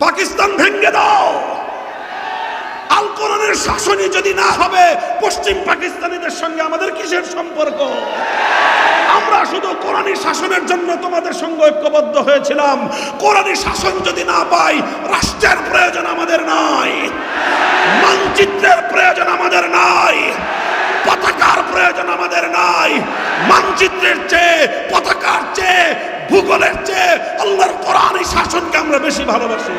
পাকিস্তান ভেঙ্গে দাও। আল কোরআনের শাসনই যদি না হবে, পশ্চিম পাকিস্তানিদের সঙ্গে আমাদের কিসের সম্পর্ক? আমরা শুধু কোরআনী শাসনের জন্য তোমাদের সঙ্গে ঐক্যবদ্ধ হয়েছিলাম। কোরআনী শাসন যদি না পাই, রাষ্ট্রের প্রয়োজন আমাদের নাই। মানচিত্রের প্রয়োজন আমাদের নাই। পতাকার প্রয়োজন আমাদের নাই। মানচিত্রের চেয়ে, পতাকার চেয়ে ভূগোলের চেয়ে আল্লাহর কোরআনী শাসনকে আমরা বেশি ভালোবাসি।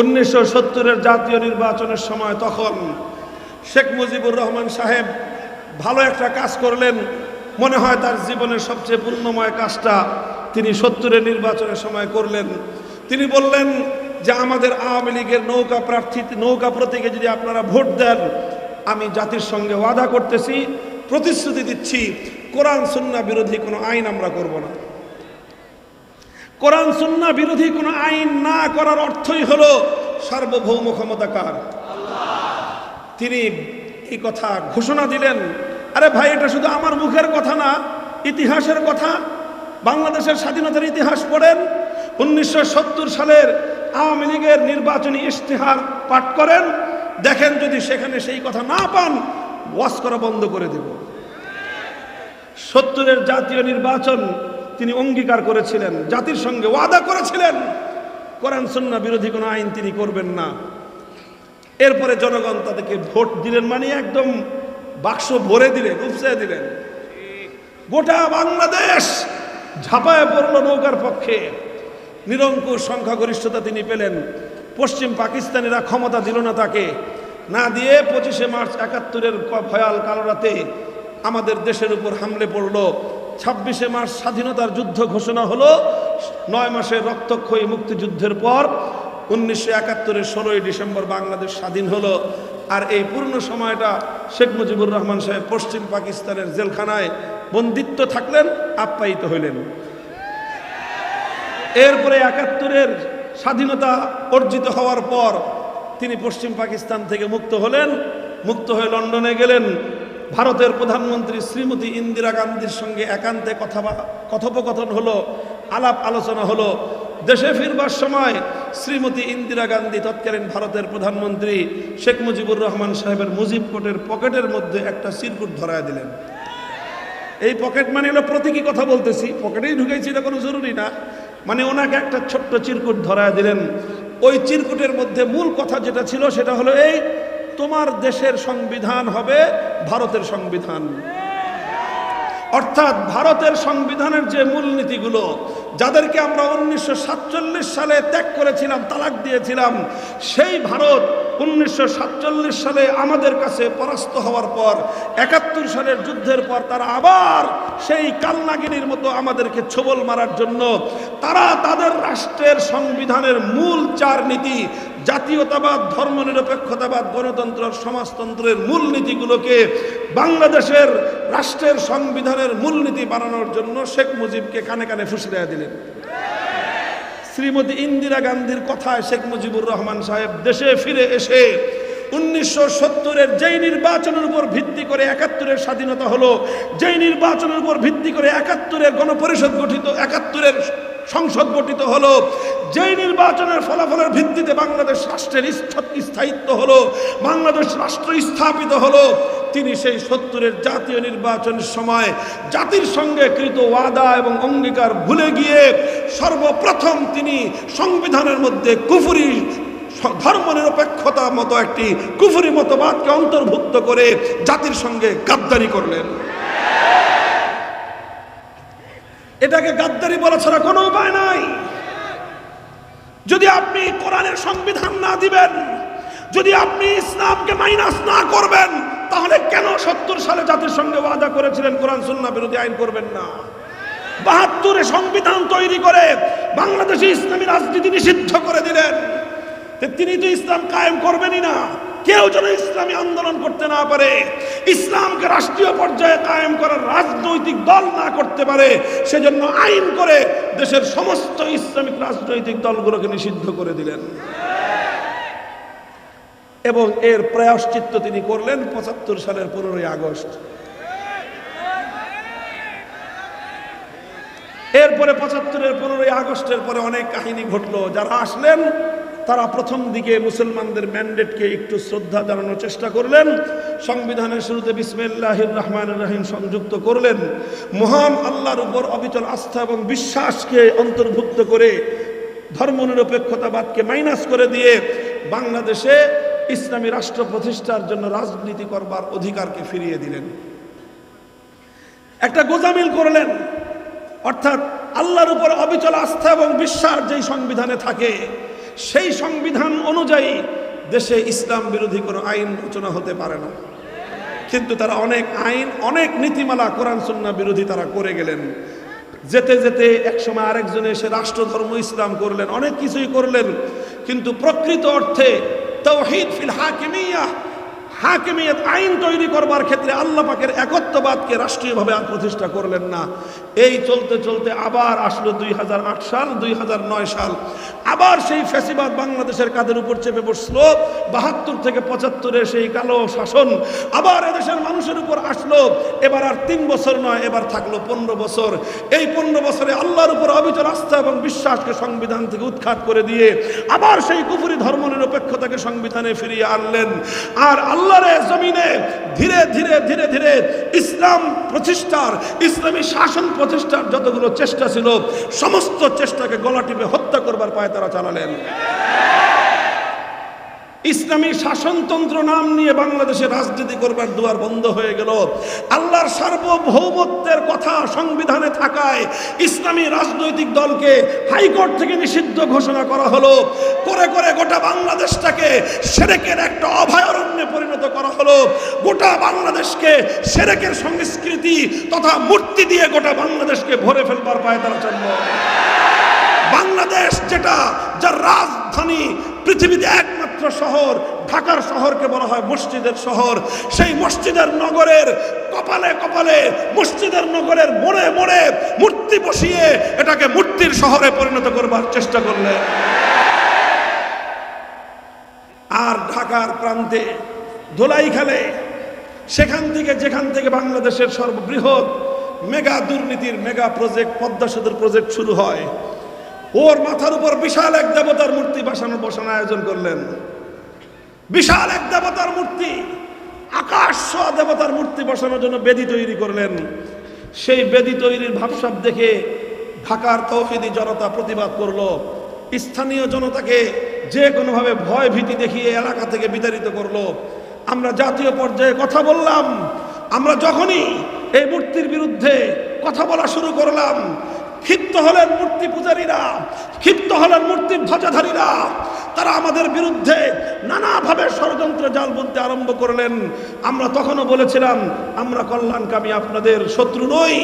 উনিশশো সত্তরের জাতীয় নির্বাচনের সময় তখন শেখ মুজিবুর রহমান সাহেব ভালো একটা কাজ করলেন। মনে হয় তার জীবনের সবচেয়ে পূর্ণময় কাজটা তিনি সত্তরের নির্বাচনের সময় করলেন। তিনি বললেন যে আমাদের আওয়ামী লীগের নৌকা প্রার্থী, নৌকা প্রতীকে যদি আপনারা ভোট দেন, আমি জাতির সঙ্গে ওয়াদা করতেছি, প্রতিশ্রুতি দিচ্ছি, কোরআন, সুন্না বিরোধী কোনো আইন আমরা করব না। কোরআন, সুন্না বিরোধী কোনো আইন না করার অর্থই হলো সার্বভৌম ক্ষমতাকার তিনি এই কথা ঘোষণা দিলেন, আরে ভাই, এটা শুধু আমার মুখের কথা না, ইতিহাসের কথা, বাংলাদেশের স্বাধীনতার ইতিহাস পড়েন উনিশশো সত্তর সালের আওয়ামী লীগের নির্বাচনী ইশতেহার পাঠ করেন, দেখেন যদি সেখানে সেই কথা না পান ওয়াশ করা বন্ধ করে দেব। সত্তরের জাতীয় নির্বাচন তিনি অঙ্গীকার করেছিলেন, জাতির সঙ্গে ওয়াদা করেছিলেন, কোরআন সন্না বিরোধী কোনো আইন তিনি করবেন না। এরপরে জনগণ তাদেরকে ভোট দিলেন মানে একদম বাক্স ভরে দিলেন উপসে দিলেন। গোটা বাংলাদেশ ঝাঁপায় পড়ল নৌকার পক্ষে। নিরঙ্কুশ সংখ্যাগরিষ্ঠতা তিনি পেলেন। পশ্চিম পাকিস্তানিরা ক্ষমতা দিল না তাকে। না দিয়ে পঁচিশে মার্চ একাত্তরের ভয়াল কালো রাতে আমাদের দেশের উপর হামলে পড়ল। ছাব্বিশে মার্চ স্বাধীনতার যুদ্ধ ঘোষণা হলো। নয় মাসের রক্তক্ষয়ী মুক্তিযুদ্ধের পর উনিশশো একাত্তরের ষোলোই ডিসেম্বর বাংলাদেশ স্বাধীন হলো। আর এই পূর্ণ সময়টা শেখ মুজিবুর রহমান সাহেব পশ্চিম পাকিস্তানের জেলখানায় বন্দিত্ব থাকলেন, আপ্যায়িত হইলেন। এরপরে একাত্তরের স্বাধীনতা অর্জিত হওয়ার পর তিনি পশ্চিম পাকিস্তান থেকে মুক্ত হলেন। মুক্ত হয়ে লন্ডনে গেলেন। ভারতের প্রধানমন্ত্রী শ্রীমতী ইন্দিরা গান্ধীর সঙ্গে একান্তে কথা কথোপকথন হলো, আলাপ আলোচনা হলো। দেশে ফিরবার সময় শ্রীমতী ইন্দিরা গান্ধী তৎকালীন ভারতের প্রধানমন্ত্রী শেখ মুজিবুর রহমান সাহেবের মুজিব কোটের পকেটের মধ্যে একটা সিরকুট ধরায় দিলেন। এই পকেট মানে হলো প্রতীকী কথা বলতেছি। পকেটেই ঢুকেছি এটা কোনো জরুরি না। মানে ওনাকে একটা ছোট্ট চিরকুট ধরায় দিলেন। ওই চিরকুটের মধ্যে মূল কথা যেটা ছিল সেটা হলো এই, তোমার দেশের সংবিধান হবে ভারতের সংবিধান। অর্থাৎ ভারতের সংবিধানের যে মূলনীতিগুলো যাদেরকে আমরা উনিশশো সাতচল্লিশ সালে ত্যাগ করেছিলাম, তালাক দিয়েছিলাম, সেই ভারত উনিশশো সাতচল্লিশ সালে আমাদের কাছে পরাস্ত হওয়ার পর, একাত্তর সালের যুদ্ধের পর তারা আবার সেই কালনাগিনীর মতো আমাদেরকে ছোবল মারার জন্য, তারা তাদের রাষ্ট্রের সংবিধানের মূল চার নীতি, জাতীয়তাবাদ, ধর্মনিরপেক্ষতাবাদ, গণতন্ত্র, সমাজতন্ত্রের মূল নীতিগুলোকে বাংলাদেশের রাষ্ট্রের সংবিধানের মূলনীতি বানানোর জন্য শেখ মুজিবকে কানে কানে ফুসিয়ে দিলেন। শ্রীমতী ইন্দিরা গান্ধীর কথায় শেখ মুজিবুর রহমান সাহেব দেশে ফিরে এসে উনিশশো সত্তরের যেই নির্বাচনের উপর ভিত্তি করে একাত্তরের স্বাধীনতা হলো, যেই নির্বাচনের উপর ভিত্তি করে একাত্তরের গণপরিষদ গঠিত, একাত্তরের সংসদ গঠিত হলো, যেই নির্বাচনের ফলাফলের ভিত্তিতে বাংলাদেশ রাষ্ট্রের স্থায়িত্ব হলো, বাংলাদেশ রাষ্ট্র স্থাপিত হলো তিনি সেই সত্তরের জাতীয় নির্বাচনের সময় জাতির সঙ্গে কৃত ওয়াদা এবং অঙ্গীকার ভুলে গিয়ে সর্বপ্রথম তিনি সংবিধানের মধ্যে কুফুরি ধর্মনিরপেক্ষতা মতো একটি কুফুরি মতবাদকে অন্তর্ভুক্ত করে জাতির সঙ্গে গাদ্দারি করলেন। এটাকে গাদ্দারি বলা ছাড়া কোনো উপায় নাই। যদি আপনি কোরআনের সংবিধান না দিবেন, যদি আপনি ইসলামকে মাইনাস না করবেন তাহলে কেন সত্তর সালে জাতির সঙ্গে ওয়াদা করেছিলেন কোরআন সুন্না বিরোধী আইন করবেন না? বাহাত্তরে সংবিধান তৈরি করে বাংলাদেশে ইসলামী রাজনীতি নিষিদ্ধ করে দিলেন। তিনি তো ইসলাম কায়েম করবেনই না। কেউ যেন ইসলামী আন্দোলন করতে না পারে, ইসলামকে রাষ্ট্রীয় পর্যায়ে কায়েম করার রাজনৈতিক দল না করতে পারে, সেজন্য আইন করে দেশের সমস্ত ইসলামিক রাজনৈতিক দলগুলোকে নিষিদ্ধ করে দিলেন। এবং এর প্রায়শ্চিত্ত তিনি করলেন পঁচাত্তর সালের পনেরোই আগস্ট। এরপরে পঁচাত্তরের পনেরোই আগস্টের পরে অনেক কাহিনী ঘটলো। যারা আসলেন, তারা প্রথম দিকে মুসলমানদের ম্যান্ডেটকে একটু শ্রদ্ধা জানানোর চেষ্টা করলেন। সংবিধানের শুরুতে বিসমিল্লাহির রহমান রহিম সংযুক্ত করলেন। মহান আল্লাহর উপর অবিচল আস্থা এবং বিশ্বাসকে অন্তর্ভুক্ত করে ধর্মনিরপেক্ষতাবাদকে মাইনাস করে দিয়ে বাংলাদেশে ইসলামী রাষ্ট্র প্রতিষ্ঠার জন্য রাজনীতি করবার অধিকারকে ফিরিয়ে দিলেন। একটা গোজামিল করলেন। অর্থাৎ আল্লাহর উপর অবিচল আস্থা এবং বিশ্বাস যেই সংবিধানে থাকে, সেই সংবিধান অনুযায়ী দেশে ইসলাম বিরোধী কোনো আইন রচনা হতে পারে না। কিন্তু তারা অনেক আইন, অনেক নীতিমালা, কোরআন, সুন্না বিরোধী তারা করে গেলেন। যেতে যেতে একসময় আরেকজনে এসে রাষ্ট্রধর্ম ইসলাম করলেন, অনেক কিছুই করলেন। কিন্তু প্রকৃত অর্থে التوحيد في الحاكمية. হাকিমিয়ত আইন তৈরি করবার ক্ষেত্রে আল্লাহ পাকের একত্ববাদকে রাষ্ট্রীয়ভাবে আর প্রতিষ্ঠা করলেন না। এই চলতে চলতে আবার আসলো দুই হাজার আট সাল, দুই হাজার নয় সাল। আবার সেই ফ্যাসিবাদ বাংলাদেশের কাদের উপর চেপে বসল। বাহাত্তর থেকে পঁচাত্তরে সেই কালো শাসন আবার এদেশের মানুষের উপর আসলো। এবার আর তিন বছর নয়, এবার থাকল পনেরো বছর। এই পনেরো বছরে আল্লাহর উপর অবিচল আস্থা এবং বিশ্বাসকে সংবিধান থেকে উৎখাত করে দিয়ে আবার সেই কুফুরি ধর্ম নিরপেক্ষতাকে সংবিধানে ফিরিয়ে আনলেন। আর আল্লাহর জমিনে ধীরে ধীরে ধীরে ধীরে ইসলাম প্রতিষ্ঠার, ইসলামী শাসন প্রতিষ্ঠার যতগুলো চেষ্টা ছিল, সমস্ত চেষ্টাকে গলা টিপে হত্যা করবার পায়ে তারা চালালেন। ইসলামী শাসনতন্ত্র নাম নিয়ে বাংলাদেশে রাজনীতি করবার দুয়ার বন্ধ হয়ে গেল। আল্লাহর সার্বভৌমত্বের কথা সংবিধানে থাকায় ইসলামী রাজনৈতিক দলকে হাইকোর্ট থেকে নিষিদ্ধ ঘোষণা করা হলো। করে করে গোটা বাংলাদেশটাকে সেরেকের একটা অভয়ারণ্যে পরিণত করা হলো। গোটা বাংলাদেশকে সেরেকের সংস্কৃতি তথা মূর্তি দিয়ে গোটা বাংলাদেশকে ভরে ফেলবার পায় তারা চলল বাংলাদেশ যেটা, যার রাজধানী পৃথিবীতে একমাত্র শহর, ঢাকার শহরকে বলা হয় মসজিদের শহর। সেই মসজিদের নগরের কপালে কপালে, মসজিদের নগরের মোড়ে মোড়ে মূর্তি বসিয়ে এটাকে মূর্তির শহরে পরিণত করবার চেষ্টা করলেন আর ঢাকার প্রান্তে ধোলাই খেলে সেখান থেকে যেখান থেকে বাংলাদেশের সর্ববৃহৎ মেগা দুর্নীতির মেগা প্রজেক্ট, পদ্মা সেতুর প্রজেক্ট শুরু হয়, ওর মাথার উপর বিশাল এক দেবতার মূর্তি বসানো বসানো আয়োজন করলেন। বিশাল এক দেবতার মূর্তি, আকাশ দেবতার মূর্তি বসানোর জন্য বেদি তৈরি করলেন। সেই বেদি তৈরির ভাবসাব দেখে ঢাকার তৌহিদি জনতা প্রতিবাদ করল। স্থানীয় জনতাকে যে কোনোভাবে ভয় ভীতি দেখিয়ে এলাকা থেকে বিতাড়িত করল। আমরা জাতীয় পর্যায়ে কথা বললাম। আমরা যখনই এই মূর্তির বিরুদ্ধে কথা বলা শুরু করলাম, ক্ষিপ্ত হলেন মূর্তি পূজারীরা, ক্ষিপ্ত হলেন মূর্তির ধ্বজাধারীরা। তারা আমাদের বিরুদ্ধে নানাভাবে ষড়যন্ত্র জাল বুনতে আরম্ভ করলেন। আমরা তখনও বলেছিলাম, আমরা কল্যাণকামী আপনাদের শত্রু নই।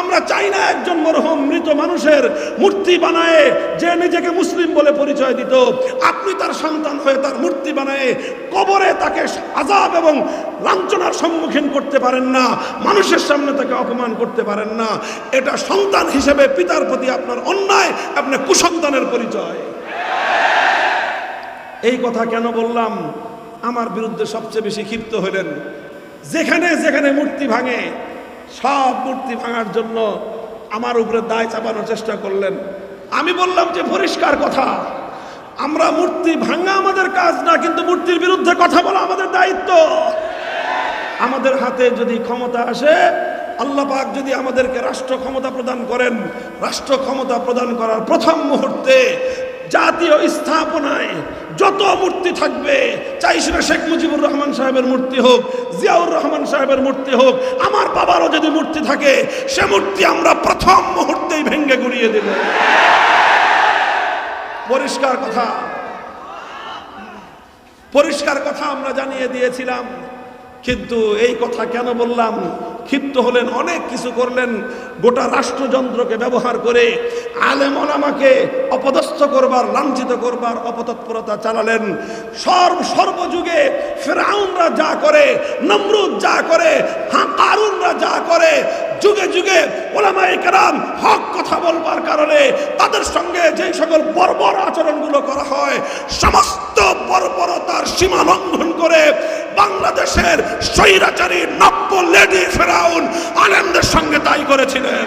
আমরা চাই না একজন মরহম মৃত মানুষের মূর্তি বানায় যে নিজেকে মুসলিম বলে পরিচয় দিত। আপনি তার সন্তান হয়ে তার মূর্তি বানায় কবরে তাকে আজাব এবং লাঞ্ছনার সম্মুখীন করতে পারেন না। মানুষের সামনে তাকে অপমান করতে পারেন না। এটা সন্তান হিসেবে পিতার প্রতি আপনার অন্যায় আপনার কুসন্তানের পরিচয়। এই কথা কেন বললাম? আমার বিরুদ্ধে সবচেয়ে বেশি ক্ষিপ্ত হলেন। যেখানে যেখানে মূর্তি ভাঙে, সব মূর্তি ভাঙার জন্য আমার উপরে দায় চাপানোর চেষ্টা করলেন। আমি বললাম যে, পরিষ্কার কথা। আমরা মূর্তি ভাঙা আমাদের কাজ না, কিন্তু মূর্তির বিরুদ্ধে কথা বলা আমাদের দায়িত্ব। আমাদের হাতে যদি ক্ষমতা আসে, আল্লাহ পাক যদি আমাদেরকে রাষ্ট্র ক্ষমতা প্রদান করেন, রাষ্ট্র ক্ষমতা প্রদান করার প্রথম মুহূর্তে জাতীয় স্থাপনায় যত মূর্তি থাকবে, চাই সেটা শেখ মুজিবুর রহমান সাহেবের মূর্তি হোক, জিয়াউর রহমান সাহেবের মূর্তি হোক, আমার বাবারও যদি মূর্তি থাকে, সে মূর্তি আমরা প্রথম মুহূর্তেই ভেঙ্গে গুড়িয়ে দেব। পরিষ্কার কথা। পরিষ্কার কথা আমরা জানিয়ে দিয়েছিলাম। কিন্তু এই কথা কেন বললাম? ক্ষিপ্ত হলেন, অনেক কিছু করলেন। গোটা রাষ্ট্রযন্ত্রকে ব্যবহার করে আলেম ওলামাকে অপদস্থ করবার, লাঞ্ছিত করবার অপতৎপরতা চালালেন। সর্ব সর্বযুগে ফেরাউনরা যা করে, নমরুদ যা করে হ্যাঁ কারুনরা যা করে যুগে যুগে ওলামাই কারাম হক কথা বলবার কারণে তাদের সঙ্গে যে সকল বর্বর আচরণগুলো করা হয়, সমস্ত বর্বরতার সীমা লঙ্ঘন করে বাংলাদেশের স্বৈরাচারী, নব্য লেডি ফেরাউন আনন্দের সঙ্গে তাই করেছিলেন।